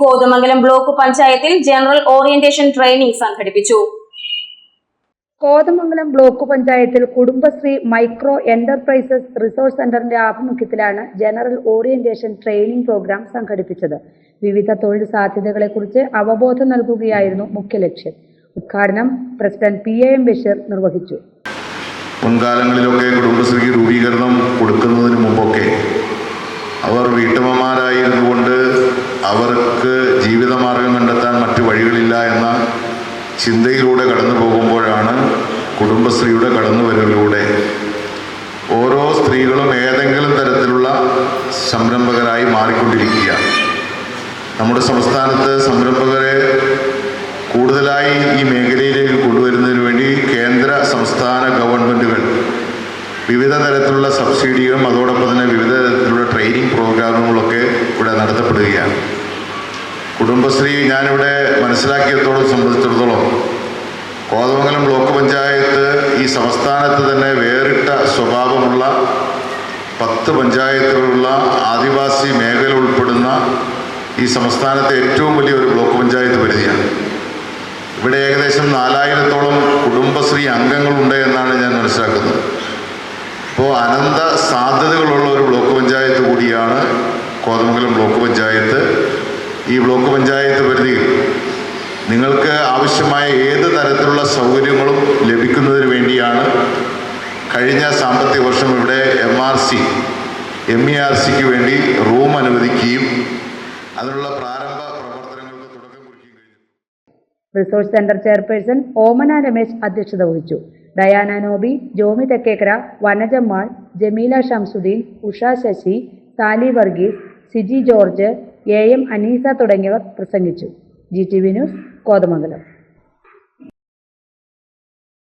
Kothamangalam block പഞ്ചായത്തിൽ general orientation training സംഘടിപ്പിച്ചു. Kothamangalam block പഞ്ചായത്തിൽ കുടുംബശ്രീ മൈക്രോ എന്റർപ്രൈസസ് റിസോഴ്സ് സെന്ററിന്റെ ആഭിമുഖ്യത്തിലാണ് ജനറൽ ഓറിയന്റേഷൻ ട്രെയിനിംഗ് പ്രോഗ്രാം സംഘടിപ്പിച്ചത്. വിവിധ തൊഴിൽ സാധ്യതകളെക്കുറിച്ച് അവബോധം നൽകുകയായിരുന്നു മുഖ്യ ലക്ഷ്യം. ഉദ്ഘാടനം president P A M Basheer നിർവഹിച്ചു. മുൻകാലങ്ങളിലൊക്കെ കുടുംബശ്രീ രൂപീകരണം കൊടുക്കുന്നതിന് മുമ്പൊക്കെ അവർ വീട്ടമ്മമാരായിരുന്നുകൊണ്ട് അവർക്ക് ജീവിതമാർഗം കണ്ടെത്താൻ മറ്റു വഴികളില്ല എന്ന ചിന്തയിലൂടെ കടന്നു പോകുമ്പോഴാണ് കുടുംബശ്രീയുടെ കടന്നുവരവിലൂടെ ഓരോ സ്ത്രീകളും ഏതെങ്കിലും തരത്തിലുള്ള സംരംഭകരായി മാറിക്കൊണ്ടിരിക്കുകയാണ് നമ്മുടെ സംസ്ഥാനത്ത് സംരംഭകരെ കൂടുതലായി ഈ മേഖലയിലേക്ക് കൊണ്ടുവരുന്നതിന് വേണ്ടി കേന്ദ്ര സംസ്ഥാന ഗവൺമെന്റുകൾ വിവിധ തരത്തിലുള്ള സബ്സിഡികളും അതോടൊപ്പം തന്നെ വിവിധ തരത്തിലുള്ള ട്രെയിനിങ് പ്രോഗ്രാമുകളൊക്കെ ഇവിടെ നടത്തപ്പെടുകയാണ് കുടുംബശ്രീ ഞാനിവിടെ മനസ്സിലാക്കിയത്തോളം സംബന്ധിച്ചിടത്തോളം കോതമംഗലം ബ്ലോക്ക് പഞ്ചായത്ത് ഈ സംസ്ഥാനത്ത് തന്നെ വേറിട്ട സ്വഭാവമുള്ള പത്ത് പഞ്ചായത്തുകളുള്ള ആദിവാസി മേഖല ഉൾപ്പെടുന്ന ഈ സംസ്ഥാനത്തെ ഏറ്റവും വലിയ ഒരു ബ്ലോക്ക് പഞ്ചായത്ത് പരിധിയാണ്. ഇവിടെ ഏകദേശം നാലായിരത്തോളം കുടുംബശ്രീ അംഗങ്ങളുണ്ട് എന്നാണ് ഞാൻ മനസ്സിലാക്കുന്നത്. അപ്പോൾ അനന്ത സാധ്യതകളുള്ള ഒരു ബ്ലോക്ക് പഞ്ചായത്ത് കൂടിയാണ് കോതമംഗലം ബ്ലോക്ക് പഞ്ചായത്ത് ഈ ബ്ലോക്ക് പഞ്ചായത്ത് പരിധിയിൽ നിങ്ങൾക്ക് ആവശ്യമായ ഏത് തരത്തിലുള്ള സൗകര്യങ്ങളും ലഭിക്കുന്നതിന് വേണ്ടിയാണ് കഴിഞ്ഞ സാമ്പത്തിക വർഷം ഇവിടെ M R C M E R സിക്ക് വേണ്ടി റൂം അനുവദിക്കുകയും അതിനുള്ള പ്രാരംഭ പ്രവർത്തനങ്ങൾക്ക് തുടക്കം കുറിക്കുകയും കഴിഞ്ഞു resource centre chairperson Omana Ramesh അധ്യക്ഷത വഹിച്ചു. Diana Nobi Jomi Thekkekkara Vanajammal Jameela Shamsuddin Usha Sasi Sally Varghese Siji George A M Aneesa തുടങ്ങിയവർ പ്രസംഗിച്ചു. G T V news Kothamangalam.